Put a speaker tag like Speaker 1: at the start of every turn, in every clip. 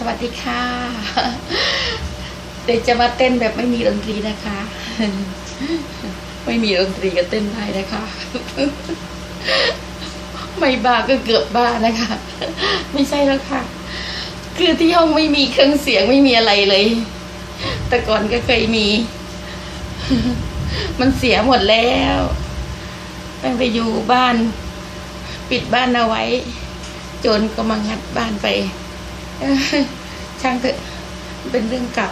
Speaker 1: สวัสดีค่ะ เดี๋ยวจะมาเต้นแบบไม่มีดนตรีนะคะ ไม่มีดนตรีก็เต้นได้นะคะ ไม่บ้าก็เกือบบ้านะคะ ไม่ใช่แล้วค่ะ คือที่ห้องไม่มีเครื่องเสียงไม่มีอะไรเลย แต่ก่อนก็เคยมี มันเสียหมดแล้วตั้งไปอยู่บ้าน ปิดบ้านเอาไว้ โจรก็มางัดบ้านไป ช่างเถอะเป็นเรื่องเก่า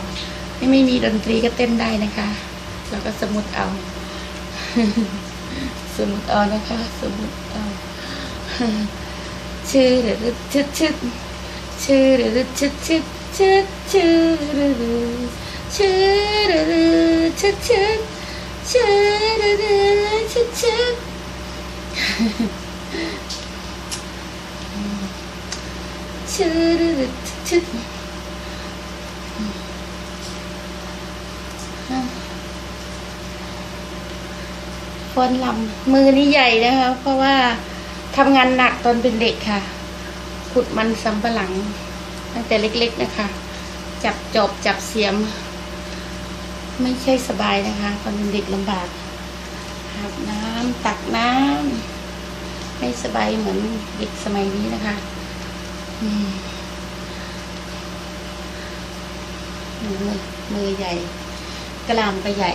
Speaker 1: ไม่ไม่มีดนตรีก็เต้นได้นะคะแล้วก็สมุดเอา สมุดเอานะคะ สมุดเอาชื่อหรือชึดชึดชื่อหรือชึดชึดชึดชื่อหรือชื่อหรือชึดชึดชื่อหรือชึดชึด ชื่อหรือฟ้อนลำมือนี่ใหญ่นะคะ เพราะว่าทำงานหนักตอนเป็นเด็กค่ะ ขุดมันสำปะหลัง ตั้งแต่เล็กๆนะคะ จับจอบจับเสียม ไม่ใช่สบายนะคะ ตอนเป็นเด็กลำบากอาบน้ำตักน้ำไม่สบายเหมือนเด็กสมัยนี้นะคะ มือใหญ่ กลามก็ใหญ่